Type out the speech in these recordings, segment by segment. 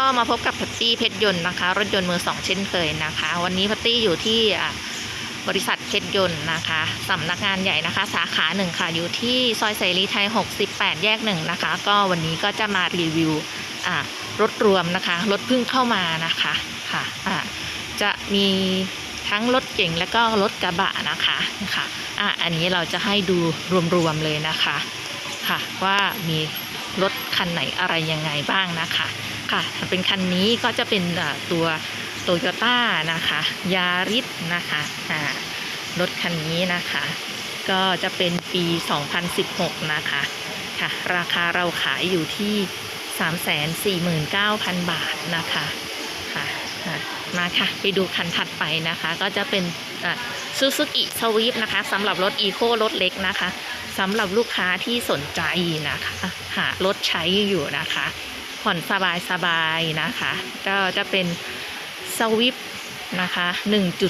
ก็มาพบกับพัตตี้เพชรยนต์นะคะ รถยนต์มือสองเช่นเคยนะคะ วันนี้พัตตี้อยู่ที่บริษัทเพชรยนต์นะคะสำนักงานใหญ่นะคะ สาขาหนึ่งค่ะ อยู่ที่ซอยเสรีไทย 68 แยกหนึ่งนะคะ ก็วันนี้ก็จะมารีวิวรถรวมนะคะรถเพิ่งเข้ามานะคะค่ะอะจะมีทั้งรถเก่งและก็รถกระบะนะคะค่ะอะอันนี้เราจะให้ดูรวมๆเลยนะคะค่ะว่ามีรถคันไหนอะไรยังไงบ้างนะคะ ค่ะ เป็นคันนี้ก็จะเป็นตัวโตโยต้านะคะยาริสนะคะอ่ารถคันนี้นะคะ ก็จะเป็นปี 2016 นะคะค่ะ ราคาเราขายอยู่ที่ 349,000 บาทนะคะค่ะค่ะมาค่ะ ไปดูคันถัดไปนะคะ ก็จะเป็นซูซูกิสวีปนะคะสำหรับรถอีโครถเล็กนะคะสำหรับลูกค้าที่สนใจนะคะ หารถใช้อยู่นะคะ ผ่อนสบายสบายๆนะคะ ก็จะเป็นสวิปนะคะ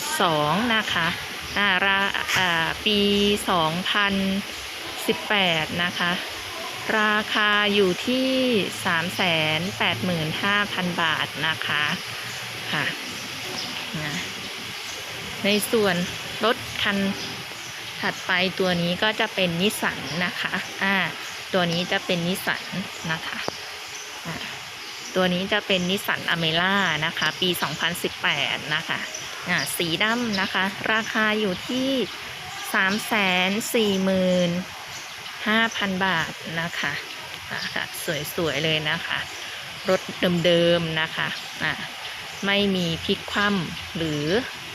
1.2 นะคะอ่าราอ่าปี 2018 นะคะ ราคาอยู่ที่ 385,000 บาทนะคะค่ะนะในส่วนรถคันถัดไปตัวนี้ก็จะเป็นนิสสันนะคะ อ่า ตัวนี้จะเป็นนิสสันนะคะ ตัวนี้จะเป็นนิสสันอเมล่านะคะ ปี 2018 นะคะอะสีดำนะคะ ราคาอยู่ที่ 345,000 บาทนะคะอะค่ะสวย ๆ เลยนะคะ รถเดิม ๆ นะคะอะไม่มีพลิกคว่ำหรือ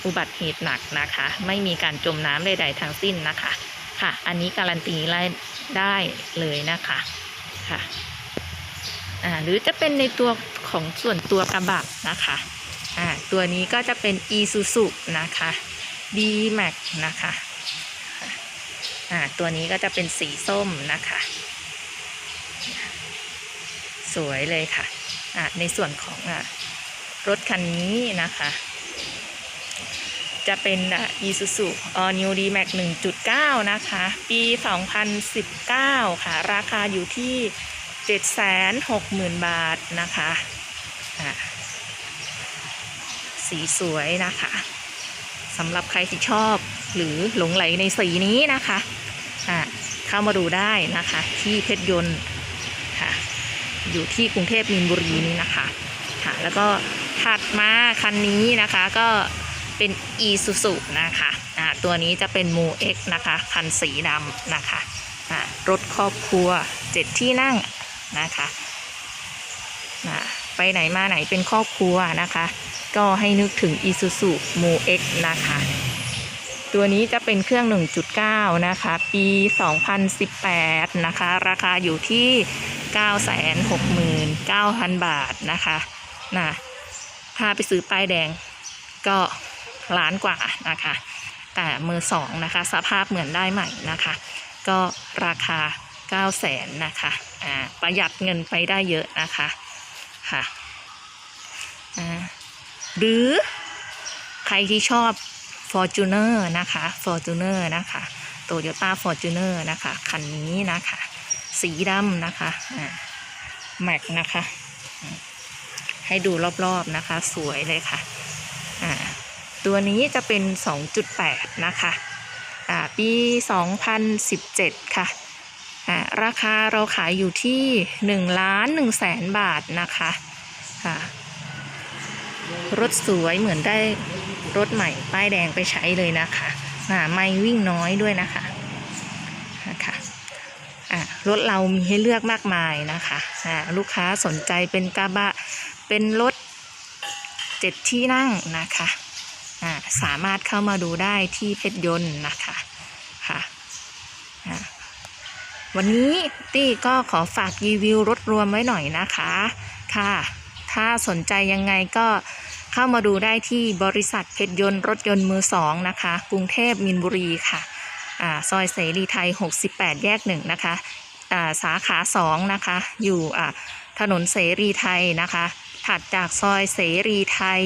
อุบัติเหตุหนักนะคะ ไม่มีการจมน้ำใด ๆ ทั้งสิ้นนะคะ ค่ะ อันนี้การันตีได้เลยนะคะ ค่ะ อ่าหรือจะเป็นในตัวของส่วนตัวกระบะนะคะอ่าตัวนี้ก็จะเป็น e s u s u นะคะ d max นะคะอ่าตัวนี้ก็จะเป็นสีส้มนะคะ สวยเลยค่ะอ่าในส่วนของอ่ารถคันนี้นะคะ จะเป็นอ่า Isuzu All New D-Max 1.9 นะคะ ปี 2019 ค่ะ ราคาอยู่ที่ 760,000บาทนะคะสีสวยนะคะสำหรับใครที่ชอบหรือหลงไหลในสีนี้นะคะะเข้ามาดูได้นะคะ ที่เพชรยนต์ค่ะอยู่ที่กรุงเทพมีนบุรีนี่นะคะค่ะแล้วก็ถัดมาคันนี้นะคะก็เป็น e s u s u นะคะะตัวนี้จะเป็น m o X นะคะ คันสีดำนะคะะรถครอบครัวเจ็ดที่นั่ง นะคะนะไปไหนมาไหนเป็นครอบครัวนะคะ ก็ให้นึกถึง Isuzu m u X นะคะ ตัวนี้จะเป็นเครื่อง 1.9 นะคะ ปี 2018 นะคะ ราคาอยู่ที่ 969,000 บาทนะคะนะพาไปซื้อป้ายแดงก็ล้านกว่านะคะ แต่มือสองนะคะ สภาพเหมือนได้ใหม่นะคะ ก็ราคา 9 0 0แสนนะคะอ่าประหยัดเงินไปได้เยอะนะคะค่ะอ่าหรือใครที่ชอบ Fortuner นะคะ Fortuner นะคะ Toyota Fortuner นะคะ คันนี้นะคะ สีดำนะคะอ่าแม็กนะคะ ให้ดูรอบๆนะคะ สวยเลยค่ะอ่าตัวนี้จะเป็น 2.8 นะคะอ่าปี 2017 ค่ะ อ่าราคาเราขายอยู่ที่1ล้าน1แสนบาทนะคะค่ะรถสวยเหมือนได้รถใหม่ป้ายแดงไปใช้เลยนะคะอ่าไม่วิ่งน้อยด้วยนะคะนะคะอ่ารถเรามีให้เลือกมากมายนะคะอ่าลูกค้าสนใจเป็นกระบะเป็นรถเจ็ดที่นั่งนะคะอ่าสามารถเข้ามาดูได้ที่เพชรยนต์นะคะค่ะ วันนี้ตี้ก็ขอฝากรีวิวรถรวมไว้หน่อยนะคะค่ะ ถ้าสนใจยังไงก็เข้ามาดูได้ที่บริษัทเพชรยนต์รถยนต์มือสองนะคะ กรุงเทพมินบุรีค่ะอ่าซอยเสรีไทย 68 แยกหนึ่งนะคะอ่าสาขา 2 นะคะ อยู่อ่าถนนเสรีไทยนะคะ ถัดจากซอยเสรีไทย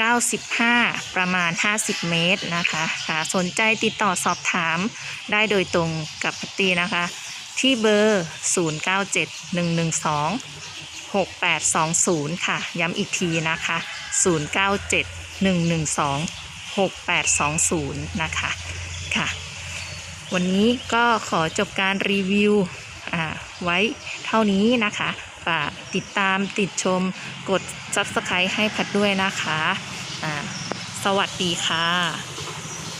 95 ประมาณ 50 เมตรนะคะค่ะสนใจติดต่อสอบถามได้โดยตรงกับพัตตีนะคะ ที่เบอร์ 097112 6820 ค่ะ ย้ำอีกทีนะคะ 097 112 6820 นะคะค่ะ วันนี้ก็ขอจบการรีวิวอ่าไว้เท่านี้นะคะ ฝากติดตามติดชมกด Subscribe ให้พัดด้วยนะคะ สวัสดีค่ะ